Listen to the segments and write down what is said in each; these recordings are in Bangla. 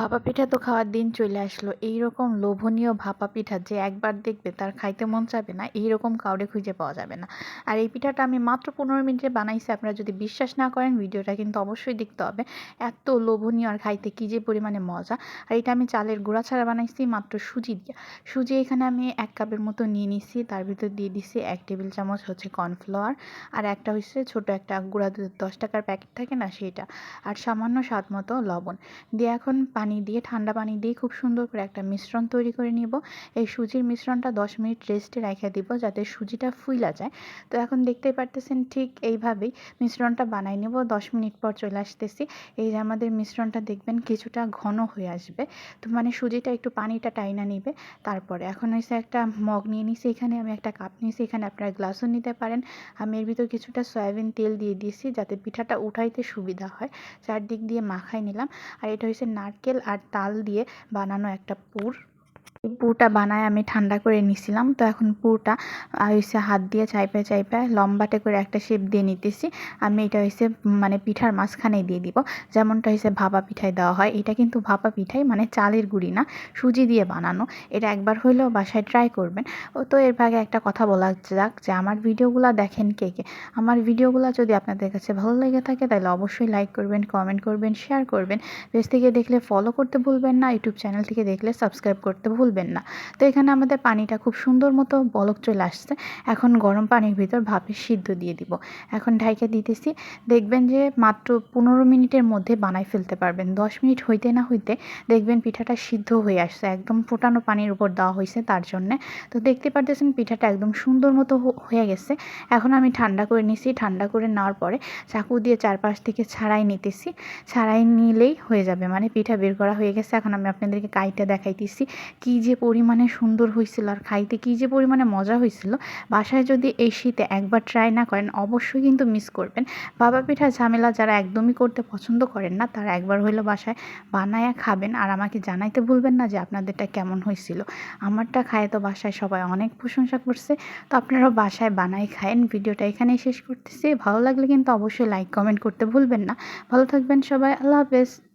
ভাপা পিঠা তো খাওয়ার দিন চলে আসলো। এই রকম লোভনীয় ভাপা পিঠা যে একবার দেখবে তার খাইতে মন চাবে না এই রকম কাউরে খুঁজে পাওয়া যাবে না। আর এই পিঠাটা আমি মাত্র পনেরো মিনিটে বানাইছি, আপনারা যদি বিশ্বাস না করেন ভিডিওটা কিন্তু অবশ্যই দেখতে হবে। এত লোভনীয় আর খাইতে কী যে পরিমাণে মজা। আর এটা আমি চালের গুঁড়া ছাড়া বানাইছি, মাত্র সুজি দিয়ে। সুজি এখানে আমি এক কাপের মতো নিয়ে নিছি, তার ভিতর দিয়ে দিছি এক টেবিল চামচ হচ্ছে কর্নফ্লাওয়ার আর একটা হচ্ছে ছোট একটা গুঁড়া দুধ দশ টাকার প্যাকেট থাকে না সেটা আর সামান্য স্বাদ মতো লবণ। দিয়ে এখন পানি দিয়ে, ঠান্ডা পানি দিয়ে খুব সুন্দর করে একটা মিশ্রণ তৈরি করে নিব। এই সুজির মিশ্রণটা দশ মিনিট রেস্টে রেখে দিব যাতে সুজিটা ফুইলা যায়। তো এখন দেখতেই পারতেছেন ঠিক এইভাবেই মিশ্রণটা বানাই নেব। দশ মিনিট পর চলে আসতেছি। এই যে আমাদের মিশ্রণটা দেখবেন কিছুটা ঘন হয়ে আসবে। তো মানে সুজিটা একটু পানিটা টাইনা নিবে। তারপরে এখন হয়েছে একটা মগ নিয়ে নিছি এখানে, আমি একটা কাপ নিয়েছি। এখানে আপনারা গ্লাসও নিতে পারেন। আমি এর ভিতর কিছুটা সয়াবিন তেল দিয়ে দিয়েছি যাতে পিঠাটা উঠাইতে সুবিধা হয়। চারদিক দিয়ে মাখাই নিলাম। আর এটা নারকেল নারকেল আর তাল দিয়ে বানানো একটা পুর। পুরটা বানায় আমি ঠান্ডা করে নিছিলাম। তো এখন পুরটা হয়েছে হাত দিয়ে চাইপে চাইপে লম্বাটে করে একটা শেপ দিয়ে নিতেছি। আমি এটা হয়েছে মানে পিঠার মাঝখানেই দিয়ে দিব। যেমনটা হয়েছে ভাপা পিঠায় দেওয়া হয়। এটা কিন্তু ভাপা পিঠাই মানে চালের গুঁড়ি না, সুজি দিয়ে বানানো। এটা একবার হইলেও বাসায় ট্রাই করবেন। ও, তো এর ভাগে একটা কথা বলা যাক যে আমার ভিডিওগুলো দেখেন কে কে? আমার ভিডিওগুলো যদি আপনাদের কাছে ভালো লেগে থাকে, তাহলে অবশ্যই লাইক করবেন কমেন্ট করবেন শেয়ার করবেন। পেজ থেকে দেখলে ফলো করতে ভুলবেন না ইউটিউব চ্যানেল থেকে দেখলে সাবস্ক্রাইব করতে ভুল ভুলবেন না। তো এখানে আমাদের পানিটা খুব সুন্দর মতো বলক চলে আসছে। এখন গরম পানির ভিতর ভাপে সিদ্ধ দিয়ে দিব। এখন ঢাইকে দিতেছি। দেখবেন যে মাত্র পনেরো মিনিটের মধ্যে বানাই ফেলতে পারবেন। দশ মিনিট হইতে না হইতে দেখবেন পিঠাটা সিদ্ধ হয়ে আসছে। একদম ফোটানো পানির উপর দেওয়া হয়েছে তার জন্যে। তো দেখতে পারতেছেন পিঠাটা একদম সুন্দর মতো হয়ে গেছে। এখন আমি ঠান্ডা করে নিছি। ঠান্ডা করে নেওয়ার পরে চাকু দিয়ে চারপাশ থেকে ছাড়াই নিতেছি। ছাড়াই নিলেই হয়ে যাবে। মানে পিঠা বের করা হয়ে গেছে। এখন আমি আপনাদেরকে কাইটা দেখাইতেছি। কী যে পরিমাণে সুন্দর হয়েছিল আর খাইতে কী যে পরিমাণে মজা হয়েছিল বাসায় যদি এই শীতে একবার ট্রাই না করেন, অবশ্যই কিন্তু মিস করবেন। বাবা পিঠা ঝামেলা যারা একদমই করতে পছন্দ করেন না, তারা একবার হইল বাসায় বানায়া খাবেন আর আমাকে জানাইতে ভুলবেন না যে আপনাদেরটা কেমন হয়েছিল আমারটা খায় তো বাসায় সবাই অনেক প্রশংসা করছে। তো আপনারাও বাসায় বানাই খায়েন। ভিডিওটা এখানেই শেষ করতেছি। ভালো লাগলে কিন্তু অবশ্যই লাইক কমেন্ট করতে ভুলবেন না। ভালো থাকবেন সবাই। আল্লাহ হাফেজ।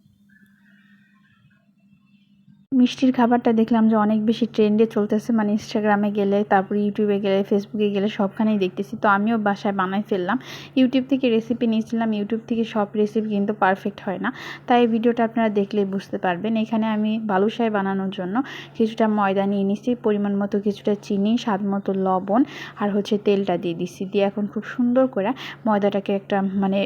মিষ্টির খাবারটা দেখলাম যে অনেক বেশি ট্রেন্ডে চলতেছে মানে ইনস্টাগ্রামে গেলে, তারপর ইউটিউবে গেলে ফেসবুকে গেলে সবখানেই দেখতেছি। তো আমিও বাসায় বানাই ফেললাম। ইউটিউব থেকে রেসিপি নিয়েছিলাম ইউটিউব থেকে সব রেসিপি কিন্তু পারফেক্ট হয় না। তাই এই ভিডিওটা আপনারা দেখলেই বুঝতে পারবেন। এখানে আমি বালুশাই বানানোর জন্য কিছুটা ময়দা নিয়ে নিছি, পরিমাণ মতো কিছুটা চিনি, স্বাদ মতো লবণ আর হচ্ছে তেলটা দিয়ে দিচ্ছি দিয়ে এখন খুব সুন্দর করে ময়দাটাকে একটা মানে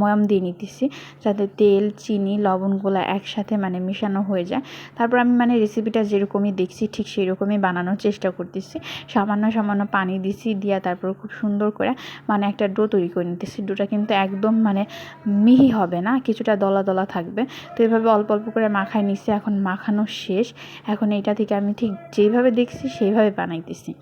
ময়াম দিয়ে নিতেছি, যাতে তেল, চিনি, লবণগুলো একসাথে মানে মেশানো হয়ে যায়। তারপর আমি মানে রেসিপিটা যেরকমই দেখছি, ঠিক সেরকমই বানানোর চেষ্টা করতেছি। সামান্য সামান্য পানি দিছি, দিয়া তারপর খুব সুন্দর করে মানে একটা ডো তৈরি করে নিতেছি। ডোটা কিন্তু একদম মানে মিহি হবে না, কিছুটা দলা দলা থাকবে। তো এভাবে অল্প অল্প করে মাখায় নিচ্ছি এখন মাখানো শেষ। এখন এইটা থেকে আমি ঠিক যেইভাবে দেখছি সেইভাবে বানাইতেছি।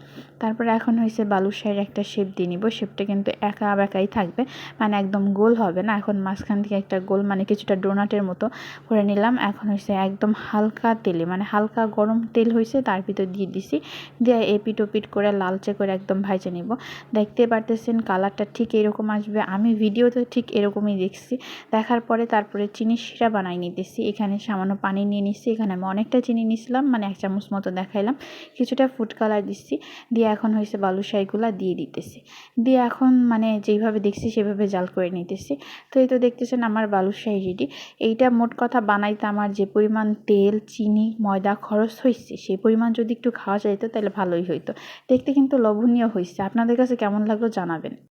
তারপরে এখন হয়েছে বালুশাহের একটা শেপ দিয়ে নিব। শেপটা কিন্তু একা বেকাই থাকবে মানে একদম গোল হবে না। এখন মাঝখান থেকে একটা গোল মানে কিছুটা ডোনাটের মতো করে নিলাম। এখন হয়েছে একদম হালকা তেলে মানে হালকা গরম তেল হয়েছে তার ভিতর দিয়ে দিছি। দিয়ে এপিট ওপিট করে লালচে করে একদম ভাজে নিব। দেখতে পারতেছেন কালারটা ঠিক এরকম আসবে। আমি ভিডিওতে ঠিক এরকমই দেখছি। দেখার পরে তারপরে চিনি শিরা বানাই নিতেছি। এখানে সামান্য পানি নিয়ে নিচ্ছি এখানে আমি অনেকটা চিনি নিছিলাম মানে এক চামচ মতো দেখাইলাম। কিছুটা ফুড কালার দিচ্ছি। দিয়ে এখন হয়েছে বালুশাহিগুলো দিয়ে দিতেছি। দিয়ে এখন মানে যেইভাবে দেখছি সেভাবে জাল করে নিতেছি। তো এই তো দেখতেছেন আমার বালুশাহি রেডি এইটা মোট কথা বানাইতে আমার যে পরিমাণ তেল, চিনি ময়দা খরচ হয়েছে সেই পরিমাণ যদি একটু খাওয়া যাইতো তাহলে ভালোই হইতো। দেখতে কিন্তু লোভনীয় হয়েছে আপনাদের কাছে কেমন লাগল জানাবেন।